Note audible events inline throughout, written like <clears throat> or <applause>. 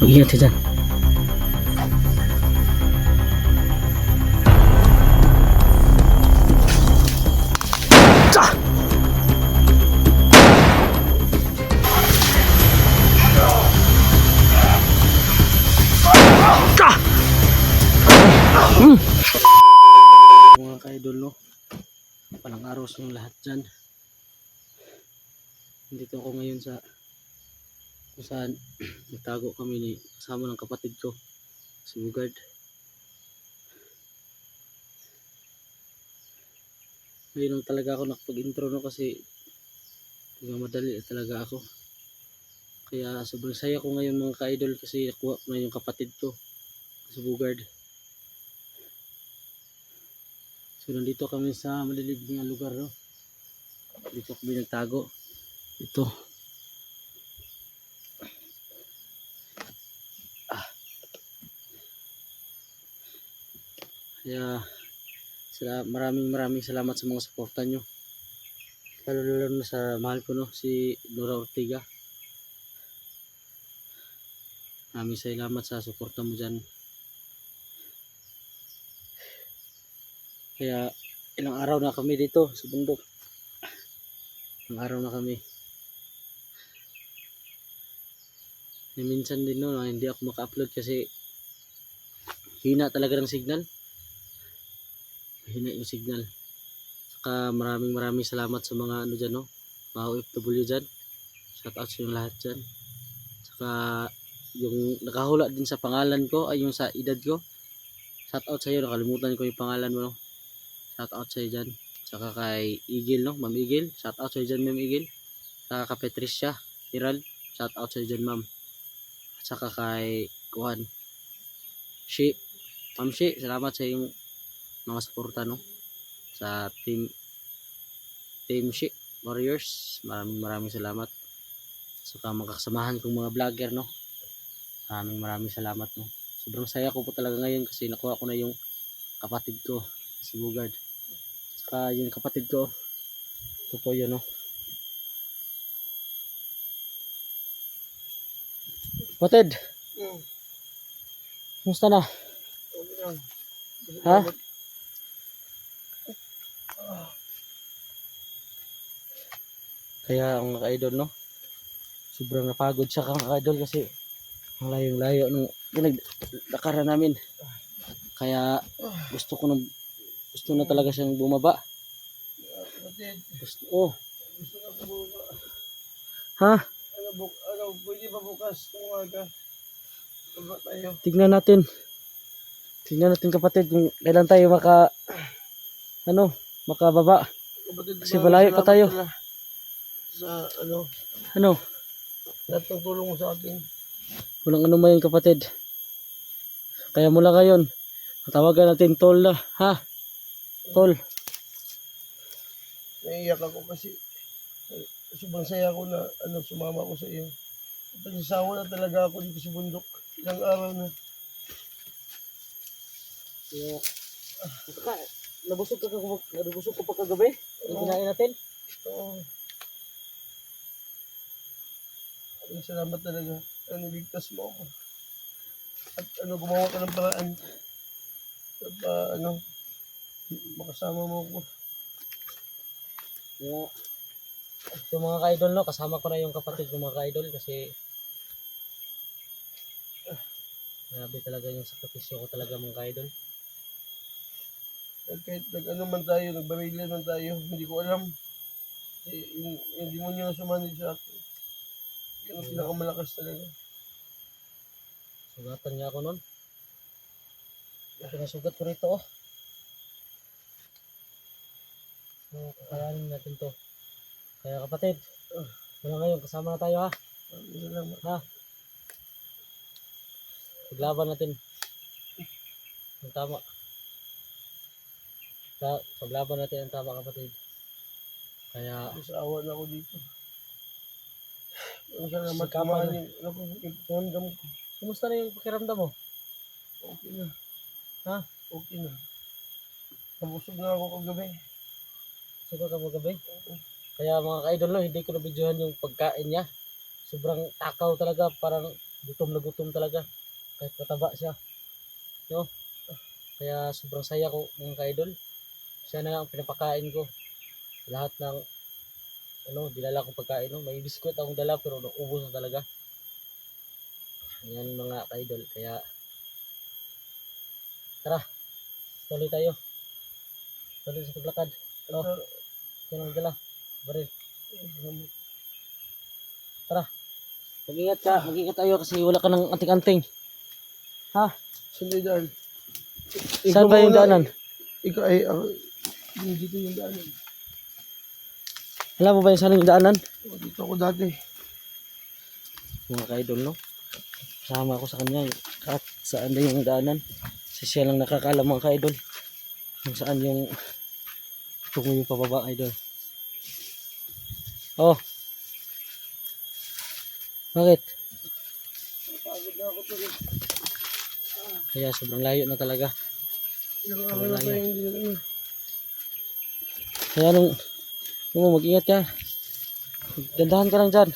Mag-ingat ka dyan. Ah! Mga ka-idol no, palang araw sa lahat dyan. Nandito ako ngayon sa kung saan <clears throat> nagtago kami ni kasama ng kapatid ko si Bugard. Ngayon talaga ako nakapag-intro no kasi madali talaga ako. Kaya sobrang saya ko ngayon mga ka-idol kasi nakuha na yung kapatid ko si Bugard. So nandito kami sa malilig na lugar no. Dito kami nagtago. Ito. Kaya sala, maraming maraming salamat sa mga suporta nyo. Lalo lalo na sa mahal ko no, si Nora Ortiga. Maraming salamat sa suporta mo dyan. Kaya ilang araw na kami dito sa bundok. Ilang araw na kami. Minsan din no, hindi ako maka-upload kasi hina talaga ng signal. Hina yung signal. Saka maraming maraming salamat sa mga ano dyan no, mga OFW dyan. Shout out sa yung lahat dyan. Saka yung nakahula din sa pangalan ko ay yung sa edad ko. Shout out sa iyo, nakalimutan ko yung pangalan mo no. Shout out sa iyo dyan. Saka kay Igil no, Ma'am Igil. Shout out sa iyo dyan, Ma'am Igil. Saka kay Patricia, Iral. Shout out sa iyo dyan, Ma'am. Saka kay Kuhan. Shi. Ma'am Shi, salamat sa iyong mga suporta no. Sa team Team Shi Warriors. Maraming maraming salamat. Saka mga kasamahan kong mga vlogger no. Maraming maraming salamat no. Sobrang saya ko po talaga ngayon kasi nakuha ko na yung kapatid ko si Bugard. Saka yung kapatid ko ito po yun no. Kapatid, Hmm. kumusta na? Ha? Kaya ang mga idol no, sobrang napagod siya kang idol kasi ang layong-layo nung pinagdakaran namin. Kaya gusto ko nang gusto na talaga siyang bumaba. Gusto, oh, gusto na buka. ha? Ano, buk, ano, pwede ba bukas ng umaga? Tayo. Tignan natin. Tignan natin kapatid kung kailan tayo maka ano, makababa. Kapatid, Kasi malayo pa tayo. pala Sa, ano, Ano? lahat ng tulong mo sa akin. Walang ano man yun kapatid. Kaya mula ngayon, tawagan natin tol na, ha? Tol. Naiiyak ako kasi sobrang saya ko na ano, sumama ko sa iyo. Pagsasawa na talaga ako dito sa bundok. Ilang araw na. Yeah. Nabusog ka, ka nabusog ka pa kagabi? Yung kinain natin? Oo. Maraming salamat talaga. Ano, niligtas mo ako. At ano, gumawa ka ng paraan. At ah, ano, makasama mo ako. Yeah. Yung mga ka-idol no, kasama ko na yung kapatid ko mga ka-idol kasi grabe talaga yung sakripisyo ko talaga mga ka-idol. At kahit nag ano man tayo, nagbarila man tayo, hindi ko alam. Eh, yung, yung demonyo na sumanid sa akin. Yan ang pinakamalakas talaga. Sugatan niya ako nun. Pinasugat ko rito oh. So, kakayanin natin to. Kaya kapatid, mula ngayon kasama na tayo ha. Ha? Paglaban natin. Ang tama. Paglaban natin ang tama kapatid. Kaya, awa na ako dito. Kumahan na. yung, ano ko, yung pakiramdam ko. kumusta na yung pakiramdam mo? Okay na. Ha? Okay na. Nabusog na ako kagabi. Suka ka mo gabi? Kaya mga ka-idol no, hindi ko na videohan yung pagkain niya. Sobrang takaw talaga, parang gutom na gutom talaga. Kahit mataba siya. No? Kaya sobrang saya ko mga ka-idol. Siya na ang pinapakain ko. Lahat ng ano, dinala kong pagkain. No? May biskuit akong dala pero naubos na talaga. Yan mga ka-idol. Kaya tara, tuloy tayo. Tuloy sa paglakad. Oh, yan ang dala. Baril. Tara. Mag-ingat ka. Mag-ingat tayo kasi wala ka ng anting-anting. Saan yung daan? Saan ba yung daanan? Ikaw ay, yung dito yung daanan. Alam mo ba yung saan yung daanan? O, dito ako dati. Mga ka-idol, no? Kasama ako sa kanya. Kahit saan na yung daanan. Kasi siya lang nakakaalam mga ka-idol. Kung saan yung tungo yung pababa, idol. Oh. Bakit? Kaya sobrang layo na talaga. Na ano. Kaya nung, nung mag-ingat ka. Dandahan ka lang dyan.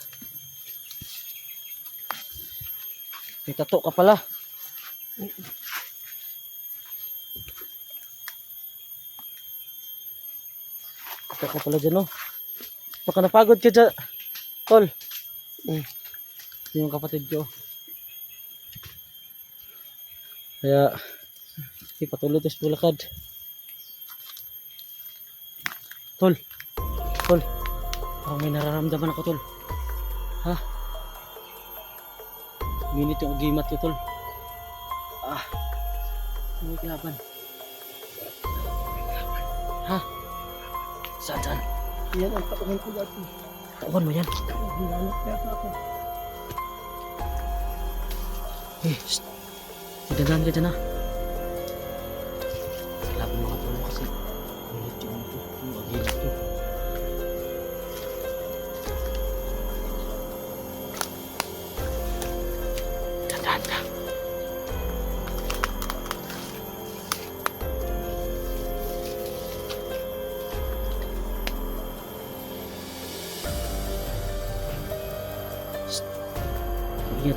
May tato ka pala. Tato ka pala dyan, no? Baka napagod ka dyan. Tol. Mm. Yun Yung kapatid ko. Kaya, okay, patuloy tayo sa bulakad. Tol. Tol. Parang may nararamdaman ako, tol. Ha? Minit yung agimat ko, tol. Ah. May kilaban. Ha? Saan, saan? Yan ang katawan ko dati. Tauhan mo yan. Hinanap yata ako. Eh, shh. Magdadaan ka dyan, ha? Kilaban mo ka, tol, kasi minit. Yung agimat ko. Yung,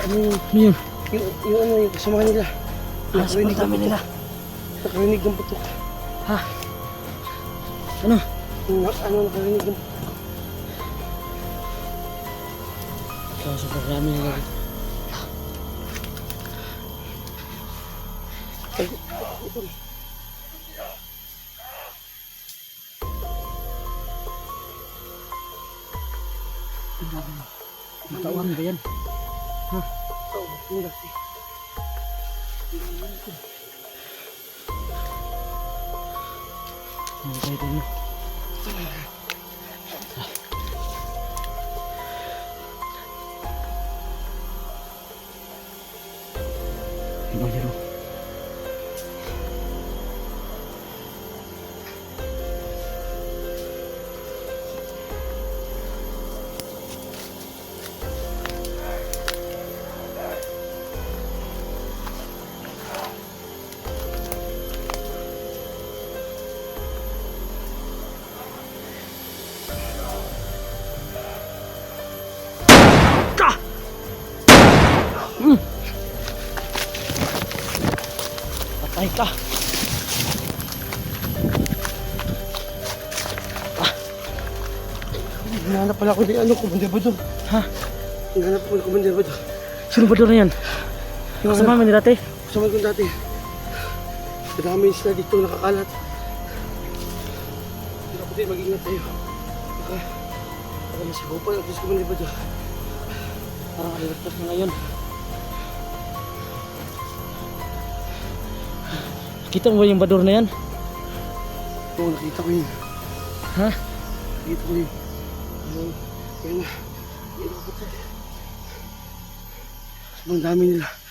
ano yung, Ano yun? yung, yung ano yung kasama nila. Sa dami nila. Nakarinig ng putok. Ha? Ano? Yung, ano nakarinig ng Ikaw sa programa nila. Matawan ba yan? putok. Yung dati. Ano tayo tayo? Ano yun? Patay ka! Hinanap pala ako ni ano, Commander Bador. Ha? Hinanap ko ni Commander Bador. Sino ba doon na yan? Kasama ano, namin dati? kasama ko dati. Madami sila dito nakakalat. Pero ako din, mag-ingat tayo. Baka, baka masigaw pa natin si Commander Bador. Parang aliligtas na ngayon. Kita mo ba yung bador na yan? Oo, nakita ko yun. Ha? Nakita ko yun. Ayun, ayun na. Ayun na, patay. Ang dami nila.